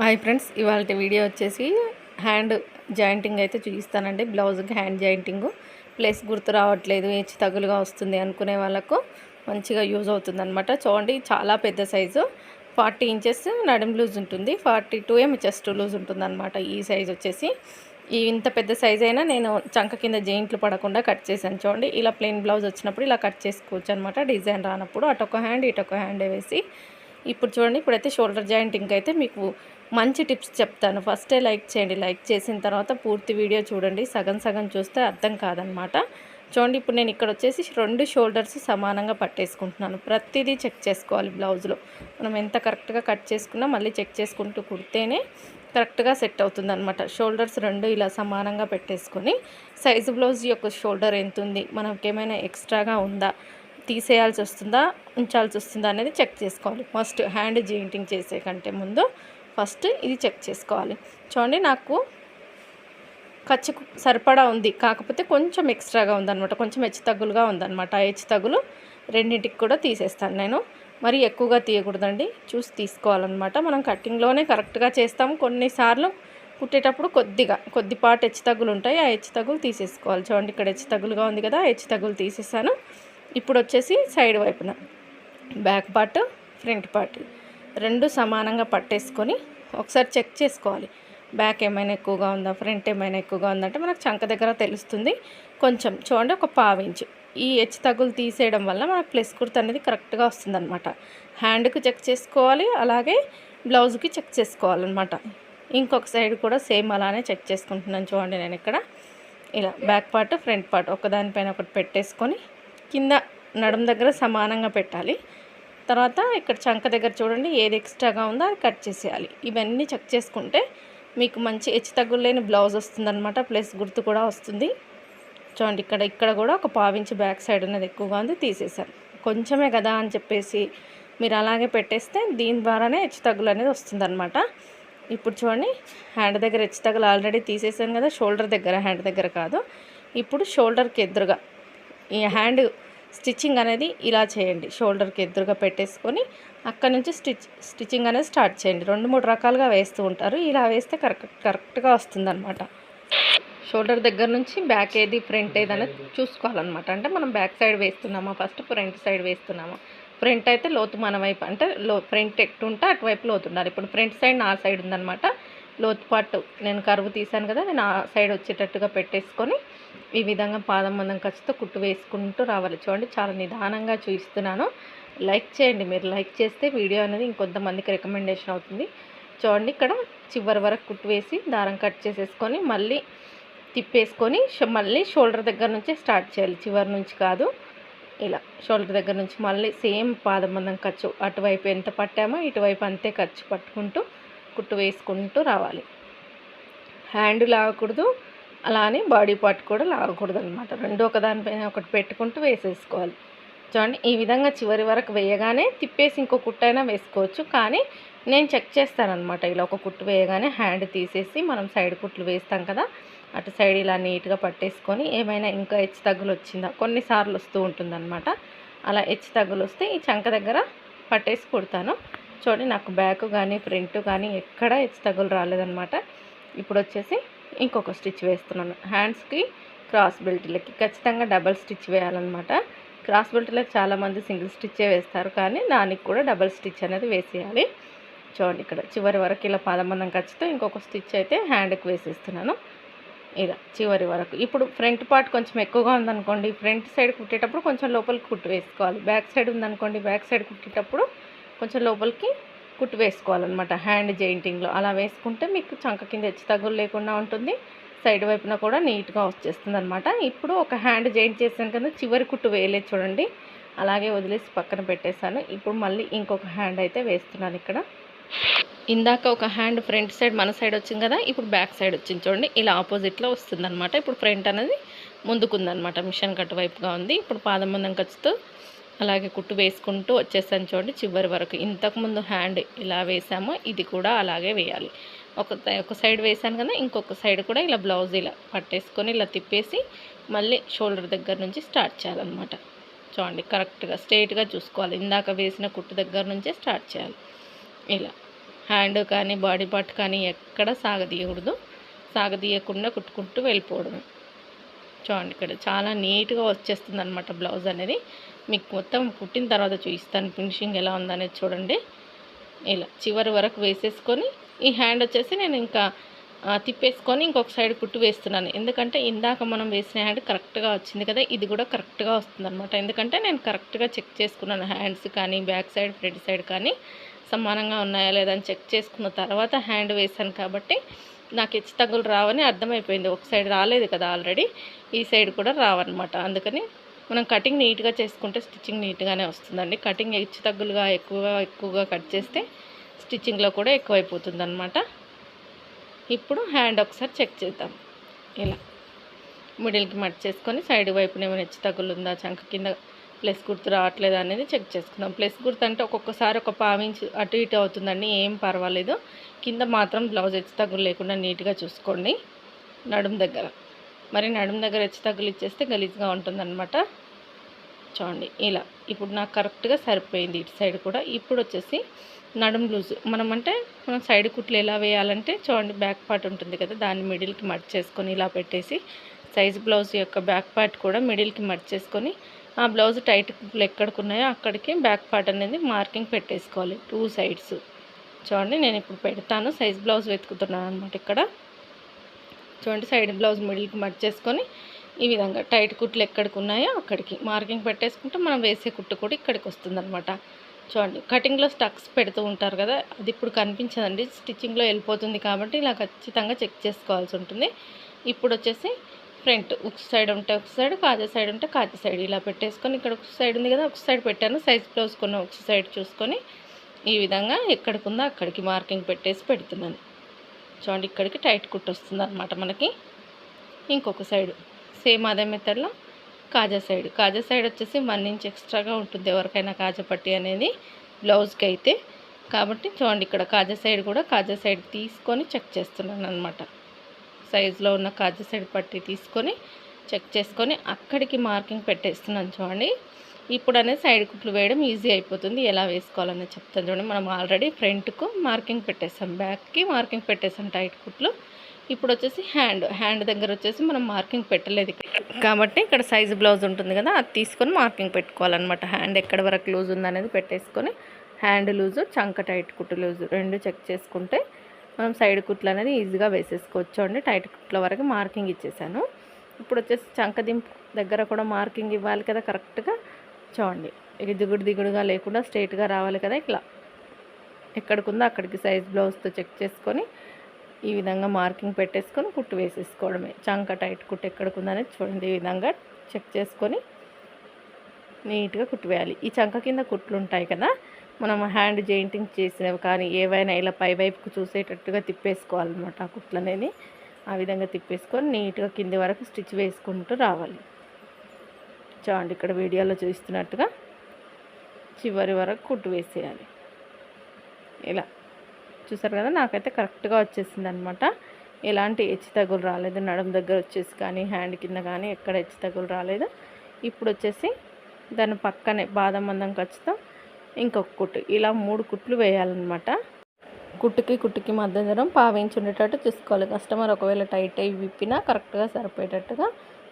Hi friends ఇవాళ video వచ్చేసి hand jointing అయితే చూపిస్తానండి. బ్లౌజ్కి హ్యాండ్ జాయింటింగ్. ప్లేస్ గుర్తు రావట్లేదు హెచ్చు తగులుగా వస్తుంది అనుకునే వాళ్ళకు మంచిగా యూజ్ అవుతుంది అనమాట చూడండి చాలా పెద్ద సైజు. ఫార్టీ ఇంచెస్ నడుం లూజ్ ఉంటుంది. ఫార్టీ టూ ఏమో చెస్ట్ లూజ్ ఉంటుంది అనమాట ఈ సైజ్ వచ్చేసి. ఈ ఇంత పెద్ద సైజ్ అయినా నేను చంక కింద జెయింట్లు పడకుండా కట్ చేశాను. చూడండి ఇలా ప్లెయిన్ బ్లౌజ్ వచ్చినప్పుడు ఇలా కట్ చేసుకోవచ్చు అనమాట డిజైన్ రానప్పుడు అటొక హ్యాండ్ ఇటొక హ్యాండ్ వేసి. ఇప్పుడు చూడండి ఇప్పుడైతే షోల్డర్ జాయింటింగ్ అయితే మీకు మంచి టిప్స్ చెప్తాను. ఫస్టే లైక్ చేయండి. లైక్ చేసిన తర్వాత పూర్తి వీడియో చూడండి. సగం సగం చూస్తే అర్థం కాదనమాట. చూడండి ఇప్పుడు నేను ఇక్కడ వచ్చేసి రెండు షోల్డర్స్ సమానంగా పట్టేసుకుంటున్నాను. ప్రతిదీ చెక్ చేసుకోవాలి బ్లౌజ్లో. మనం ఎంత కరెక్ట్గా కట్ చేసుకున్నా మళ్ళీ చెక్ చేసుకుంటూ కుడితేనే కరెక్ట్గా సెట్ అవుతుంది అనమాట షోల్డర్స్ రెండు ఇలా సమానంగా పెట్టేసుకొని సైజు బ్లౌజ్ యొక్క షోల్డర్ ఎంత ఉంది? మనకేమైనా ఎక్స్ట్రాగా ఉందా? తీసేయాల్సి వస్తుందా? ఉంచాల్సి వస్తుందా అనేది చెక్ చేసుకోవాలి. ఫస్ట్ హ్యాండ్ జాయింటింగ్ చేసే కంటే ముందు ఫస్ట్ ఇది చెక్ చేసుకోవాలి. చూడండి నాకు ఖర్చు సరిపడా ఉంది. కాకపోతే కొంచెం ఎక్స్ట్రాగా ఉందన్నమాట. కొంచెం హెచ్చు తగ్గులుగా ఉందన్నమాట. ఆ హెచ్చు తగ్గులు రెండింటికి కూడా తీసేస్తాను నేను. మరి ఎక్కువగా తీయకూడదండి. చూసి తీసుకోవాలన్నమాట. మనం కట్టింగ్లోనే కరెక్ట్గా చేస్తాము. కొన్నిసార్లు కుట్టేటప్పుడు కొద్దిగా కొద్దిపాటు హెచ్చు తగ్గులు ఉంటాయి. ఆ హెచ్చు తగ్గులు తీసేసుకోవాలి. చూడండి ఇక్కడ హెచ్చు తగ్గులుగా ఉంది కదా. ఆ హెచ్చు తగ్గులు తీసేసాను. ఇప్పుడు వచ్చేసి సైడ్ వైపున బ్యాక్ పార్ట్ ఫ్రంట్ పార్ట్. రెండు సమానంగా పట్టేసుకొని ఒకసారి చెక్ చేసుకోవాలి. బ్యాక్ ఏమైనా ఎక్కువగా ఉందా? ఫ్రంట్ ఏమైనా ఎక్కువగా ఉందంటే మనకు చంక దగ్గర తెలుస్తుంది. కొంచెం చూడండి ఒక పావించు ఈ హెచ్ తగులు తీసేయడం వల్ల మనకు ప్లస్ కుర్త అనేది కరెక్ట్గా వస్తుందన్నమాట. హ్యాండ్కి చెక్ చేసుకోవాలి అలాగే బ్లౌజ్కి చెక్ చేసుకోవాలన్నమాట. ఇంకొక సైడ్ కూడా సేమ్ అలానే చెక్ చేసుకుంటున్నాను చూడండి నేను ఇక్కడ. ఇలా బ్యాక్ పార్ట్ ఫ్రంట్ పార్ట్ ఒకదానిపైన ఒకటి పెట్టేసుకొని కింద నడుం దగ్గర సమానంగా పెట్టాలి. తర్వాత ఇక్కడ చంక దగ్గర చూడండి ఏది ఎక్స్ట్రాగా ఉందో అది కట్ చేసేయాలి. ఇవన్నీ చెక్ చేసుకుంటే మీకు మంచి హెచ్చు తగ్గులేని బ్లౌజ్ వస్తుందన్నమాట ప్లస్ గుర్తు కూడా వస్తుంది. చూడండి ఇక్కడ ఇక్కడ కూడా ఒక పావించి బ్యాక్ సైడ్ ఉన్నది ఎక్కువగా ఉంది తీసేసాను కొంచెమే కదా అని చెప్పేసి మీరు అలాగే పెట్టేస్తే దీని ద్వారానే హెచ్చు తగ్గులు అనేది వస్తుందన్నమాట. ఇప్పుడు చూడండి హ్యాండ్ దగ్గర హెచ్చు తగ్గులు ఆల్రెడీ తీసేసాను కదా షోల్డర్ దగ్గర హ్యాండ్ దగ్గర కాదు. ఇప్పుడు షోల్డర్కి ఎదురుగా ఈ హ్యాండ్ స్టిచ్చింగ్ అనేది ఇలా చేయండి. షోల్డర్కి ఎదురుగా పెట్టేసుకొని అక్కడ నుంచి స్టిచ్ స్టిచ్చింగ్ అనేది స్టార్ట్ చేయండి. రెండు మూడు రకాలుగా వేస్తూ ఉంటారు. ఇలా వేస్తే కరెక్ట్ కరెక్ట్గా వస్తుందన్నమాట. షోల్డర్ దగ్గర నుంచి బ్యాక్ ఏది ఫ్రంట్ ఏది అనేది చూసుకోవాలన్నమాట. అంటే మనం బ్యాక్ సైడ్ వేస్తున్నామా? ఫస్ట్ ఫ్రంట్ సైడ్ వేస్తున్నామా? ఫ్రంట్ అయితే లోతు మన వైపు అంటే లో ఫ్రంట్ ఎట్టుంటే అటువైపు లోతు ఉండాలి. ఇప్పుడు ఫ్రంట్ సైడ్ నా సైడ్ ఉందన్నమాట. లోతు పాటు నేను కరువు తీసాను కదా నేను ఆ సైడ్ వచ్చేటట్టుగా పెట్టేసుకొని ఈ విధంగా పాదం మందం ఖర్చుతో కుట్టు వేసుకుంటూ రావాలి. చూడండి చాలా నిదానంగా చూపిస్తున్నాను. లైక్ చేయండి. మీరు లైక్ చేస్తే వీడియో అనేది ఇంకొంతమందికి రికమెండేషన్ అవుతుంది. చూడండి ఇక్కడ చివరి వరకు కుట్టు వేసి దారం కట్ చేసేసుకొని మళ్ళీ తిప్పేసుకొని మళ్ళీ షోల్డర్ దగ్గర నుంచే స్టార్ట్ చేయాలి. చివరి నుంచి కాదు ఇలా షోల్డర్ దగ్గర నుంచి మళ్ళీ సేమ్ పాదం మందం ఖర్చు అటువైపు ఎంత పట్టామో ఇటువైపు అంతే ఖర్చు పట్టుకుంటూ కుట్టు వేసుకుంటూ రావాలి. హ్యాండ్ లాగకూడదు. అలా అని బాడీ పార్ట్ కూడా లాగకూడదు అనమాట రెండు ఒకదానిపైన ఒకటి పెట్టుకుంటూ వేసేసుకోవాలి. చూడండి ఈ విధంగా చివరి వరకు వేయగానే తిప్పేసి ఇంకో కుట్టు అయినా వేసుకోవచ్చు. కానీ నేను చెక్ చేస్తానమాట ఇలా ఒక కుట్టు వేయగానే హ్యాండ్ తీసేసి మనం సైడ్ కుట్లు వేస్తాం కదా అటు సైడ్ ఇలా నీట్గా పట్టేసుకొని ఏమైనా ఇంకా హెచ్చు తగ్గులు వచ్చిందా? కొన్నిసార్లు వస్తూ ఉంటుందన్నమాట. అలా హెచ్చు తగ్గులు వస్తే ఈ చంక దగ్గర పట్టేసి కుడతాను. చూడండి నాకు బ్యాక్ కానీ ఫ్రంట్ కానీ ఎక్కడ హెచ్చు తగ్గులు రాలేదన్నమాట. ఇప్పుడు వచ్చేసి ఇంకొక స్టిచ్ వేస్తున్నాను. హ్యాండ్స్కి క్రాస్ బెల్ట్లకి. ఖచ్చితంగా డబల్ స్టిచ్ వేయాలన్నమాట. క్రాస్ బెల్ట్లకు చాలామంది సింగిల్ స్టిచ్చే వేస్తారు. కానీ దానికి కూడా డబల్ స్టిచ్ అనేది వేసేయాలి. చూడండి ఇక్కడ చివరి వరకు ఇలా పాదమందం ఖర్చుతో ఇంకొక స్టిచ్ అయితే హ్యాండ్కి వేసేస్తున్నాను. ఇలా చివరి వరకు. ఇప్పుడు ఫ్రంట్ పార్ట్ కొంచెం ఎక్కువగా ఉందనుకోండి. ఫ్రంట్ సైడ్ కుట్టేటప్పుడు కొంచెం లోపలికి కుట్టు వేసుకోవాలి. బ్యాక్ సైడ్ ఉందనుకోండి. బ్యాక్ సైడ్ కుట్టేటప్పుడు కొంచెం లోపలికి కుట్టు వేసుకోవాలన్నమాట. హ్యాండ్ జెయింటింగ్లో అలా వేసుకుంటే మీకు చంక కింద హెచ్చు తగ్గులు లేకుండా ఉంటుంది. సైడ్ వైపున కూడా నీట్గా వచ్చేస్తుంది అనమాట ఇప్పుడు ఒక హ్యాండ్ జాయింట్ చేసాను కదా చివరి కుట్టు వేయలేదు చూడండి. అలాగే వదిలేసి పక్కన పెట్టేశాను. ఇప్పుడు మళ్ళీ ఇంకొక హ్యాండ్ అయితే వేస్తున్నాను ఇక్కడ. ఇందాక ఒక హ్యాండ్ ఫ్రంట్ సైడ్ మన సైడ్ వచ్చింది కదా ఇప్పుడు బ్యాక్ సైడ్ వచ్చింది చూడండి. ఇలా ఆపోజిట్లో వస్తుందన్నమాట. ఇప్పుడు ఫ్రంట్ అనేది ముందుకుందనమాట మిషన్ కట్టు వైపుగా ఉంది. ఇప్పుడు పాదం మందం ఖర్చుతో అలాగే కుట్టు వేసుకుంటూ వచ్చేసాను చూడండి చివరి వరకు. ఇంతకుముందు హ్యాండ్ ఇలా వేసామో ఇది కూడా అలాగే వేయాలి. ఒక ఒక సైడ్ వేసాను కదా ఇంకొక సైడ్ కూడా ఇలా బ్లౌజ్ ఇలా పట్టేసుకొని ఇలా తిప్పేసి మళ్ళీ షోల్డర్ దగ్గర నుంచి స్టార్ట్ చేయాలన్నమాట. చూడండి కరెక్ట్గా స్ట్రైట్గా చూసుకోవాలి. ఇందాక వేసిన కుట్టు దగ్గర నుంచే స్టార్ట్ చేయాలి. ఇలా. హ్యాండ్ కానీ బాడీ పార్ట్ కానీ ఎక్కడ సాగదీయకూడదు. సాగదీయకుండా కుట్టుకుంటూ వెళ్ళిపోవడమే. చూడండి ఇక్కడ చాలా నీట్గా వచ్చేస్తుంది అనమాట బ్లౌజ్ అనేది. మీకు మొత్తం కుట్టిన తర్వాత చూపిస్తాను ఫినిషింగ్ ఎలా ఉందనేది చూడండి. ఇలా చివరి వరకు వేసేసుకొని ఈ హ్యాండ్ వచ్చేసి నేను ఇంకా తిప్పేసుకొని ఇంకొక సైడ్ కుట్టు వేస్తున్నాను. ఎందుకంటే ఇందాక మనం వేసిన హ్యాండ్ కరెక్ట్గా వచ్చింది కదా ఇది కూడా కరెక్ట్గా వస్తుంది అనమాట ఎందుకంటే నేను కరెక్ట్గా చెక్ చేసుకున్నాను హ్యాండ్స్ కానీ బ్యాక్ సైడ్ ఫ్రంట్ సైడ్ కానీ సమానంగా ఉన్నాయా లేదా అని చెక్ చేసుకున్న తర్వాత హ్యాండ్ వేసాను కాబట్టి నాకు హెచ్చు తగ్గులు రావని అర్థమైపోయింది. ఒక సైడ్ రాలేదు కదా ఆల్రెడీ ఈ సైడ్ కూడా రావన్నమాట. అందుకని మనం కటింగ్ నీట్గా చేసుకుంటే స్టిచ్చింగ్ నీట్గానే వస్తుందండి. కటింగ్ హెచ్చు తగ్గులుగా ఎక్కువగా ఎక్కువగా కట్ చేస్తే స్టిచ్చింగ్లో కూడా ఎక్కువైపోతుంది అనమాట ఇప్పుడు హ్యాండ్ ఒకసారి చెక్ చేద్దాం. ఇలా. మిడిల్కి మట్ చేసుకొని సైడ్ వైపున ఏమైనా హెచ్చు తగ్గులు ఉందా చంక కింద ప్లస్ గుర్తు రావట్లేదు అనేది చెక్ చేసుకుందాం ప్లస్ గుర్తు అంటే ఒక్కొక్కసారి ఒక పావించి అటు ఇటు అవుతుందండి ఏం పర్వాలేదు. కింద మాత్రం బ్లౌజ్ హెచ్చు తగ్గులు లేకుండా నీట్గా చూసుకోండి. నడుం దగ్గర. మరి నడుం దగ్గర హెచ్చు తగ్గులు ఇచ్చేస్తే గలీజ్గా ఉంటుందన్నమాట. చూడండి ఇలా. ఇప్పుడు నాకు కరెక్ట్గా సరిపోయింది ఇటు సైడ్ కూడా. ఇప్పుడు వచ్చేసి నడుం లూజ్. మనం అంటే మనం సైడ్ కుట్లు ఎలా వేయాలంటే చూడండి బ్యాక్ పార్ట్ ఉంటుంది కదా దాన్ని మిడిల్కి మర్చేసుకొని ఇలా పెట్టేసి సైజ్ బ్లౌజ్ యొక్క బ్యాక్ పార్ట్ కూడా మిడిల్కి మర్చేసుకొని ఆ బ్లౌజ్ టైట్ కుట్లు ఎక్కడికి ఉన్నాయో అక్కడికి బ్యాక్ పార్ట్ అనేది మార్కింగ్ పెట్టేసుకోవాలి టూ సైడ్స్. చూడండి నేను ఇప్పుడు పెడతాను. సైజ్ బ్లౌజ్ వెతుకుతున్నాను అనమాట ఇక్కడ. చూడండి సైడ్ బ్లౌజ్ మిడిల్కి మట్ చేసుకొని ఈ విధంగా టైట్ కుట్లు ఎక్కడికి ఉన్నాయో అక్కడికి మార్కింగ్ పెట్టేసుకుంటే మనం వేసే కుట్టు కూడా ఇక్కడికి వస్తుందన్నమాట. చూడండి కటింగ్లో స్టక్స్ పెడుతూ ఉంటారు కదా అది ఇప్పుడు కనిపించదండి. స్టిచ్చింగ్లో వెళ్ళిపోతుంది కాబట్టి ఇలా ఖచ్చితంగా చెక్ చేసుకోవాల్సి ఉంటుంది. ఇప్పుడు వచ్చేసి ఫ్రంట్ ఒక సైడ్ ఉంటే ఒక సైడ్ కాజా సైడ్ ఉంటే కాజా సైడ్. ఇలా పెట్టేసుకొని ఇక్కడ ఒక సైడ్ ఉంది కదా ఒక సైడ్ పెట్టాను. సైజ్ బ్లౌజ్ కొన్న ఒక సైడ్ చూసుకొని ఈ విధంగా ఎక్కడికి ఉందో అక్కడికి మార్కింగ్ పెట్టేసి పెడుతున్నాను. చూడండి ఇక్కడికి టైట్ కుట్టు వస్తుంది అనమాట మనకి. ఇంకొక సైడ్ సేమ్ అదే మెథడ్లో కాజా సైడ్. కాజా సైడ్ వచ్చేసి వన్ ఇంచ్ ఎక్స్ట్రాగా ఉంటుంది ఎవరికైనా కాజా పట్టి అనేది బ్లౌజ్కి అయితే కాబట్టి చూడండి ఇక్కడ కాజా సైడ్ కూడా కాజా సైడ్ తీసుకొని చెక్ చేస్తున్నాను అనమాట సైజులో ఉన్న కాజు సైడ్ పట్టి తీసుకొని చెక్ చేసుకొని అక్కడికి మార్కింగ్ పెట్టేస్తున్నాను చూడండి. ఇప్పుడు అనేది సైడ్ కుట్లు వేయడం ఈజీ అయిపోతుంది. ఎలా వేసుకోవాలనేది చెప్తాను చూడండి. మనం ఆల్రెడీ ఫ్రంట్కు మార్కింగ్ పెట్టేసాం బ్యాక్కి మార్కింగ్ పెట్టేసాం టైట్ కుట్లు. ఇప్పుడు వచ్చేసి హ్యాండ్ హ్యాండ్ దగ్గర వచ్చేసి మనం మార్కింగ్ పెట్టలేదు కాబట్టి ఇక్కడ సైజు బ్లౌజ్ ఉంటుంది కదా అది తీసుకొని మార్కింగ్ పెట్టుకోవాలన్నమాట. హ్యాండ్ ఎక్కడ వరకు లూజ్ ఉందనేది పెట్టేసుకొని హ్యాండ్ లూజు చంక టైట్ కుట్టు లూజు రెండు చెక్ చేసుకుంటే మనం సైడ్ కుట్లు అనేది ఈజీగా వేసేసుకోవచ్చు అండి. టైట్ కుట్ల వరకు మార్కింగ్ ఇచ్చేసాను. ఇప్పుడు వచ్చేసి చంక దింపు దగ్గర కూడా మార్కింగ్ ఇవ్వాలి కదా కరెక్ట్గా? చూడండి. ఇక దిగుడు దిగుడుగా లేకుండా స్ట్రైట్గా రావాలి కదా ఇట్లా. ఎక్కడికి ఉందో అక్కడికి సైజ్ బ్లౌజ్తో చెక్ చేసుకొని ఈ విధంగా మార్కింగ్ పెట్టేసుకొని కుట్టు వేసేసుకోవడమే. చంక టైట్ కుట్టు ఎక్కడికి ఉందనేది చూడండి. ఈ విధంగా చెక్ చేసుకొని నీట్గా కుట్టు వేయాలి. ఈ చంక కింద కుట్లు ఉంటాయి కదా? మనం హ్యాండ్ జాయింటింగ్ చేసినవి కానీ ఏవైనా ఇలా పై వైపుకు చూసేటట్టుగా తిప్పేసుకోవాలన్నమాట ఆ కుట్లు అనేది ఆ విధంగా తిప్పేసుకొని నీట్గా కింది వరకు స్టిచ్ వేసుకుంటూ రావాలి. చూడండి ఇక్కడ వీడియోలో చూస్తున్నట్టుగా చివరి వరకు కుట్టు వేసేయాలి. ఇలా. చూసారు కదా? నాకైతే కరెక్ట్గా వచ్చేసింది అనమాట ఎలాంటి హెచ్చు తగులు రాలేదు. నడుం దగ్గర వచ్చేసి కానీ హ్యాండ్ కింద కానీ ఎక్కడ హెచ్చు తగులు రాలేదు. ఇప్పుడు వచ్చేసి దాని పక్కనే బాదం మందం ఖచ్చితం ఇంకొక కుట్టు. ఇలా మూడు కుట్లు వేయాలన్నమాట. కుట్టుకి కుట్టుకి మధ్య దూరం పావించి ఉండేటట్టు చూసుకోవాలి. కస్టమర్ ఒకవేళ టైట్ అయ్యి విప్పినా కరెక్ట్గా సరిపోయేటట్టుగా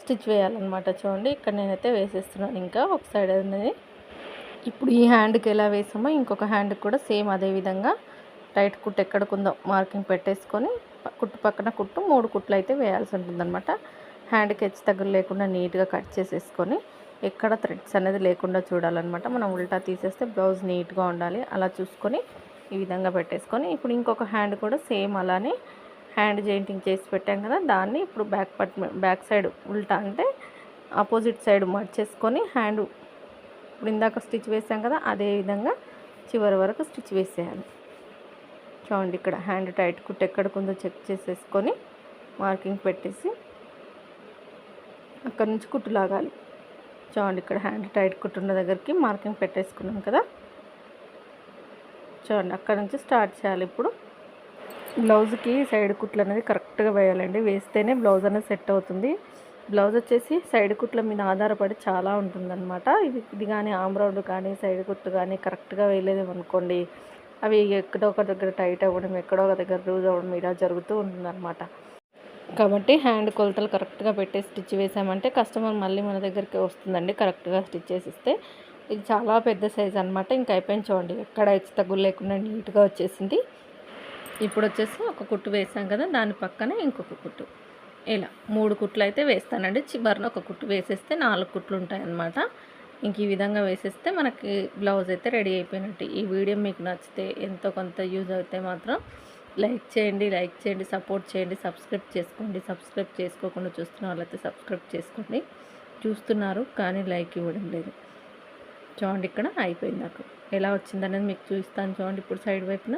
స్టిచ్ వేయాలన్నమాట. చూడండి ఇక్కడ నేనైతే వేసేస్తున్నాను. ఇంకా ఒక సైడ్ అనేది ఇప్పుడు ఈ హ్యాండ్కి ఎలా వేసామో ఇంకొక హ్యాండ్కి కూడా సేమ్ అదే విధంగా టైట్ కుట్టు ఎక్కడికుందో మార్కింగ్ పెట్టేసుకొని కుట్టు పక్కన కుట్టు మూడు కుట్లు అయితే వేయాల్సి ఉంటుందన్నమాట. హ్యాండ్కి హెచ్చు తగ్గులు లేకుండా నీట్గా కట్ చేసేసుకొని ఎక్కడ థ్రెడ్స్ అనేది లేకుండా చూడాలన్నమాట. మనం ఉల్టా తీసేస్తే బ్లౌజ్ నీట్గా ఉండాలి. అలా చూసుకొని ఈ విధంగా పెట్టేసుకొని ఇప్పుడు ఇంకొక హ్యాండ్ కూడా సేమ్ అలానే హ్యాండ్ జాయింటింగ్ చేసి పెట్టాం కదా దాన్ని ఇప్పుడు బ్యాక్ పట్ బ్యాక్ సైడ్ ఉల్టా అంటే ఆపోజిట్ సైడ్ మర్చేసుకొని హ్యాండ్ ఇప్పుడు ఇందాక స్టిచ్ వేసాం కదా అదే విధంగా చివరి వరకు స్టిచ్ వేసేయాలి. చూడండి ఇక్కడ హ్యాండ్ టైట్ కుట్టు ఎక్కడికి ఉందో చెక్ చేసేసుకొని మార్కింగ్ పెట్టేసి అక్కడ నుంచి కుట్టు లాగాలి. చూడండి ఇక్కడ హ్యాండ్ టైట్ కుట్టున్న దగ్గరికి మార్కింగ్ పెట్టేసుకున్నాం కదా. చూడండి అక్కడ నుంచి స్టార్ట్ చేయాలి ఇప్పుడు. బ్లౌజ్కి సైడ్ కుట్లు అనేది కరెక్ట్గా వేయాలండి. వేస్తేనే బ్లౌజ్ అనేది సెట్ అవుతుంది. బ్లౌజ్ వచ్చేసి సైడ్ కుట్ల మీద ఆధారపడి చాలా ఉంటుందన్నమాట. ఇది ఇది కానీ ఆమ్ రౌండ్ కానీ సైడ్ కుట్టు కానీ కరెక్ట్గా వేయలేదేమో అనుకోండి. అవి ఎక్కడో ఒక దగ్గర టైట్ అవ్వడం ఎక్కడో ఒక దగ్గర లూజ్ అవ్వడం ఇలా జరుగుతూ ఉంటుందన్నమాట. కాబట్టి హ్యాండ్ కొలతలు కరెక్ట్గా పెట్టే స్టిచ్ వేసామంటే కస్టమర్ మళ్ళీ మన దగ్గరికి వస్తుందండి కరెక్ట్గా స్టిచ్ చేసిస్తే. ఇది చాలా పెద్ద సైజ్ అనమాట ఇంకా అయిపోయింది చూడండి ఎక్కడ హెచ్చు తగ్గులు లేకుండా నీట్గా వచ్చేసింది. ఇప్పుడు వచ్చేసి ఒక కుట్టు వేసాం కదా దాని పక్కనే ఇంకొక కుట్టు. ఇలా మూడు కుట్లు అయితే వేస్తానండి. చివరిన ఒక కుట్టు వేసేస్తే నాలుగు కుట్లు ఉంటాయన్నమాట. ఇంక ఈ విధంగా వేసేస్తే మనకి బ్లౌజ్ అయితే రెడీ అయిపోయినట్టు. ఈ వీడియో మీకు నచ్చితే ఎంతో కొంత యూజ్ అయితే మాత్రం లైక్ చేయండి లైక్ చేయండి సపోర్ట్ చేయండి సబ్స్క్రైబ్ చేసుకోండి సబ్స్క్రైబ్ చేసుకోకుండా చూస్తున్న వాళ్ళైతే సబ్స్క్రైబ్ చేసుకోండి. చూస్తున్నారు కానీ లైక్ ఇవ్వడం లేదు. చూడండి ఇక్కడ అయిపోయింది నాకు. ఎలా వచ్చిందనేది మీకు చూపిస్తాను చూడండి ఇప్పుడు సైడ్ వైపున.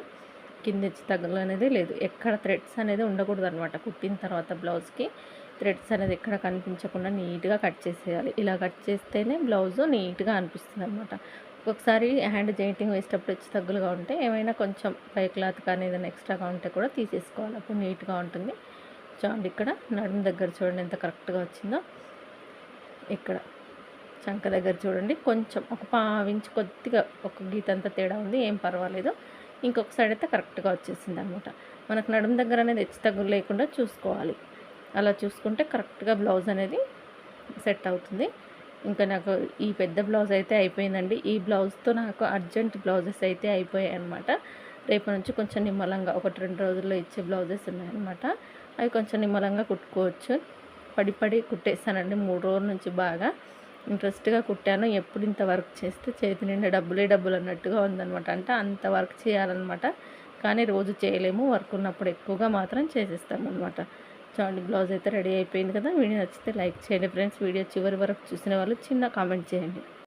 కింద వచ్చి తగ్గలు అనేది లేదు. ఎక్కడ థ్రెడ్స్ అనేది ఉండకూడదు అనమాట కుట్టిన తర్వాత బ్లౌజ్కి థ్రెడ్స్ అనేది ఎక్కడ కనిపించకుండా నీట్గా కట్ చేసేయాలి. ఇలా కట్ చేస్తేనే బ్లౌజ్ నీట్గా అనిపిస్తుంది అనమాట ఒకసారి హ్యాండ్ జాయింటింగ్ వేసేటప్పుడు వచ్చి తగ్గులుగా ఉంటే ఏమైనా కొంచెం పై క్లాత్ కానీ ఏదైనా ఎక్స్ట్రాగా ఉంటే కూడా తీసేసుకోవాలి. అప్పుడు నీట్గా ఉంటుంది. చూడండి ఇక్కడ నడుము దగ్గర చూడండి ఎంత కరెక్ట్గా వచ్చిందో. ఇక్కడ చంక దగ్గర చూడండి కొంచెం ఒక పావించి కొద్దిగా ఒక గీత అంతా తేడా ఉంది. ఏం పర్వాలేదు. ఇంకొక సైడ్ అయితే కరెక్ట్గా వచ్చేసింది అనమాట మనకు నడుము దగ్గర అనేది హెచ్చు తగ్గులు లేకుండా చూసుకోవాలి. అలా చూసుకుంటే కరెక్ట్గా బ్లౌజ్ అనేది సెట్ అవుతుంది. ఇంకా నాకు ఈ పెద్ద బ్లౌజ్ అయితే అయిపోయిందండి. ఈ బ్లౌజ్తో నాకు అర్జెంట్ బ్లౌజెస్ అయితే అయిపోయాయి అనమాట రేపు నుంచి కొంచెం నిమ్మలంగా ఒకటి రెండు రోజుల్లో ఇచ్చే బ్లౌజెస్ ఉన్నాయన్నమాట. అవి కొంచెం నిమ్మలంగా కుట్టుకోవచ్చు. పడి పడి కుట్టేస్తానండి మూడు రోజుల నుంచి బాగా. ఇంట్రెస్ట్గా కుట్టాను. ఎప్పుడు ఇంత వర్క్ చేస్తే చేతి నిండా డబ్బులే డబ్బులు అన్నట్టుగా ఉందనమాట అంటే అంత వర్క్ చేయాలన్నమాట. కానీ రోజు చేయలేము. వర్క్ ఉన్నప్పుడు ఎక్కువగా మాత్రం చేసేస్తాము అనమాట చూడండి బ్లౌజ్ అయితే రెడీ అయిపోయింది కదా. వీడియో నచ్చితే లైక్ చేయండి ఫ్రెండ్స్. వీడియో చివరి వరకు చూసిన వాళ్ళు చిన్న కామెంట్ చేయండి.